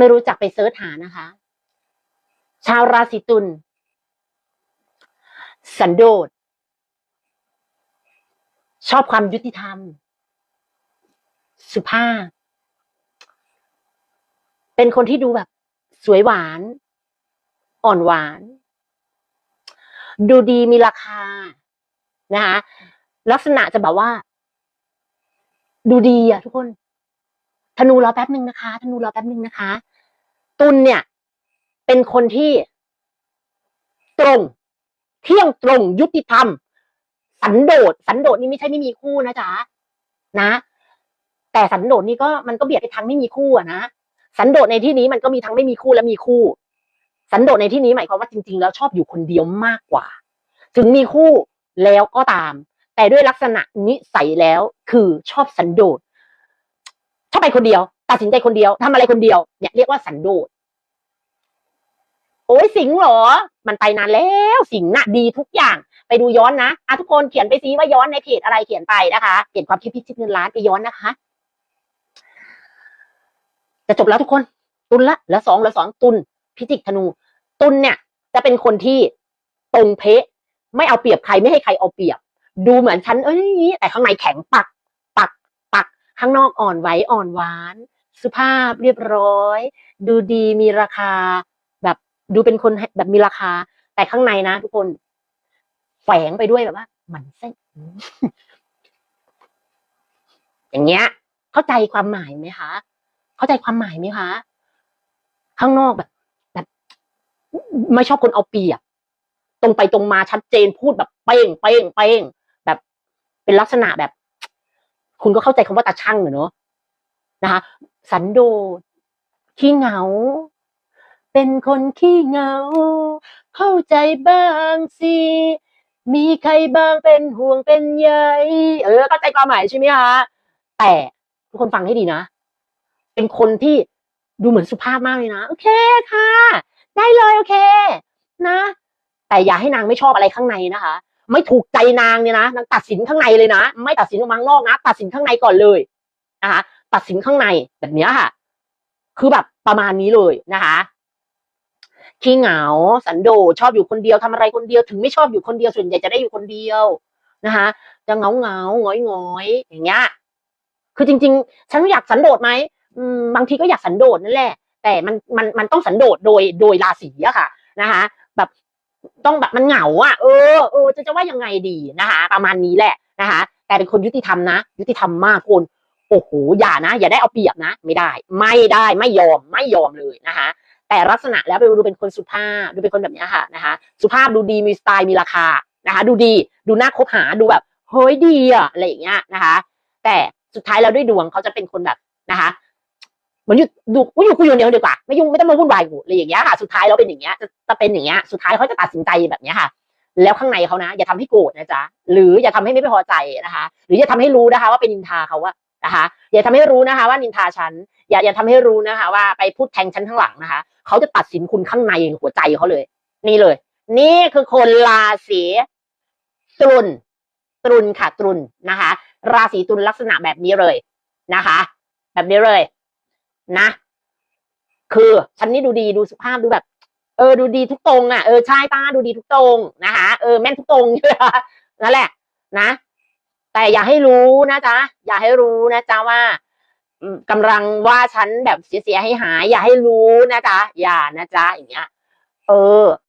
ไม่รู้จักไปเสิร์ชหานะคะ ชาวราศีตุลสันโดษ ชอบความยุติธรรม สุภาพ เป็นคนที่ดูแบบ สวยหวาน อ่อนหวาน ดูดีมีราคานะคะลักษณะจะแบบว่า ดูดีอะทุกคนธนูรอแป๊บหนึ่งนะคะธนูรอแป๊บหนึ่งนะคะ ตุลเนี่ย เป็นคนที่ตรง เที่ยงตรงยุติธรรม สันโดษสันโดษนี่ไม่ใช่ไม่มีคู่นะจ๊ะนะ แต่สันโดษนี่ก็มันก็เบียดไปทางไม่มีคู่อะนะสันโดษในที่นี้มันก็มีทั้งไม่มีคู่และมีคู่ สันโดษในที่นี้หมายความว่าจริง ๆ แล้วชอบอยู่คนเดียวมากกว่า ถึงมีคู่แล้วก็ตาม แต่ด้วยลักษณะนิสัยแล้วคือชอบสันโดษชอบไปคนเดียว ตัดสินใจคนเดียวทำอะไรคนเดียวเนี่ยเรียกว่าสันโดษโอ้ยสิงหรอ มันไปนานแล้วสิงน่ะดีทุกอย่าง ไปดูย้อนนะอะทุกคนเขียนไปซิว่าย้อนในเพจอะไรเขียนไปนะคะเปลี่ยนความคิดพิชิตเงินล้านไปย้อนนะคะ จะจบแล้วทุกคน ตุนละเหลือสองเหลือสองตุนพิจิกธนู ตุนเนี่ย จะเป็นคนที่ตรงเพะ ไม่เอาเปรียบใครไม่ให้ใครเอาเปรียบ ดูเหมือนฉันเอ้ยแต่ข้างในแข็งปัก ปัก ปัก ข้างนอกอ่อนไหวอ่อนหวาน สุภาพเรียบร้อย ดูดีมีราคา แบบดูเป็นคนแบบมีราคา แต่ข้างในนะทุกคน แฝงไปด้วยแบบว่าหมันไส้อย่างเงี้ย เข้าใจความหมายไหมคะ เข้าใจความหมายไหมคะ ข้างนอกแบบแบบไม่ชอบคนเอาเปรียบตรงไปตรงมาชัดเจนพูดแบบเป้งเป้งเป้งแบบเป็นลักษณะแบบ คุณก็เข้าใจคำว่าตาช่างเหรอเนอะนะคะ สันโดษขี้เหงา เป็นคนขี้เหงา เข้าใจบ้างสิมีใครบ้างเป็นห่วงเป็นใยเออเข้าใจความหมายใช่ไหมคะแต่ทุกคนฟังให้ดีนะ เป็นคนที่ดูเหมือนสุภาพมากเลยนะ โอเคค่ะ ได้เลยโอเค นะ แต่อย่าให้นางไม่ชอบอะไรข้างในนะคะ ไม่ถูกใจนางเนี่ยนะนางตัดสินข้างในเลยนะ ไม่ตัดสินออกมาข้างนอกนะ ตัดสินข้างในก่อนเลยนะคะ ตัดสินข้างในแบบเนี้ยค่ะ คือแบบประมาณนี้เลยนะคะขี้เหงาสันโดษชอบอยู่คนเดียวทำอะไรคนเดียวถึงไม่ชอบอยู่คนเดียวส่วนใหญ่จะได้อยู่คนเดียวนะคะจะเหงาเหงาหงอยหงอยอย่างเงี้ยคือจริง ๆ ฉันอยากสันโดษไหมบางทีก็อยากสันโดษนั่นแหละ แต่มันมันมันต้องสันโดษโดยโดยราศีอะค่ะนะคะแบบต้องแบบมันเหงาอะเออเออจะจะว่ายังไงดีนะคะ ประมาณนี้แหละนะคะ แต่เป็นคนยุติธรรมนะ ยุติธรรมมากคุณ โอ้โหอย่านะ อย่าได้เอาเปรียบนะ ไม่ได้ ไม่ได้ไม่ยอมไม่ยอมเลยนะคะ แต่ลักษณะแล้วไปดูเป็นคนสุภาพดูเป็นคนแบบนี้ค่ะนะคะ สุภาพดูดีมีสไตล์มีราคานะคะ ดูดีดูน่าคบหาดูแบบเฮ้ยดีอะอะไรอย่างเงี้ยนะคะ แต่สุดท้ายแล้วด้วยดวงเขาจะเป็นคนแบบนะคะเหมือนอยู่ดูกูอยู่กูอยู่เดียวดีกว่าไม่ยุ่งไม่ต้องมาวุ่นวายกูอะไรอย่างเงี้ยค่ะ สุดท้ายเราเป็นอย่างเงี้ยจะจะเป็นอย่างเงี้ยสุดท้ายเขาจะตัดสินใจแบบเนี้ยค่ะแล้วข้างในเขานะ อย่าทำให้โกรธนะจ๊ะหรืออย่าทำให้ไม่พอใจนะคะ หรืออย่าทำให้รู้นะคะ ว่าเป็นนินทาเขาอะ นะคะอย่าทำให้รู้นะคะว่านินทาฉัน อย่าอย่าทำให้รู้นะคะ ว่าไปพูดแทงฉันข้างหลังนะคะ เขาจะตัดสินคุณข้างในหัวใจเขาเลย นี่เลย นี่คือคนราศีตรุนตรุนค่ะตรุนนะคะ ราศีตุลลักษณะแบบนี้เลยนะคะ แบบนี้เลย นะ คือฉันนี่ดูดีดูสุภาพดูแบบ เออ ดูดีทุกตรงอะเออใช่ป้าดูดีทุกตรงนะคะ เออแม่นทุกตรงนั่นแหละ นะ แต่อย่าให้รู้นะจ๊ะ อย่าให้รู้นะจ๊ะว่าอืมกำลังว่าฉันแบบเสียให้หาย อย่าให้รู้นะจ๊ะอย่านะจ๊ะอย่างเงี้ย เออ